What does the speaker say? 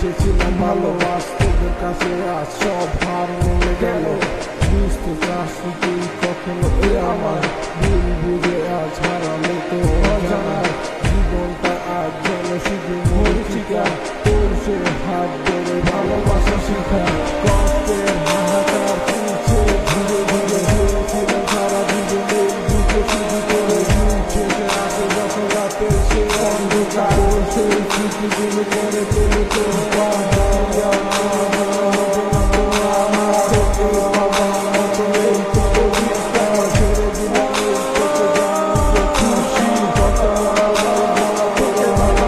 এসেছিলাম ভালোবাসতে কাছে আজ সব ভার মনে গেল। বুঝতে পারছি তুই কখনো এ আমার দিন বুঝে আজ হারালে তো অজানা। জীবনটা আজ যেন শুধু মরিচিকা তোর সে হাত ধরে ভালোবাসা শেখা। কষ্টের What you going to keep you in the water, baby, go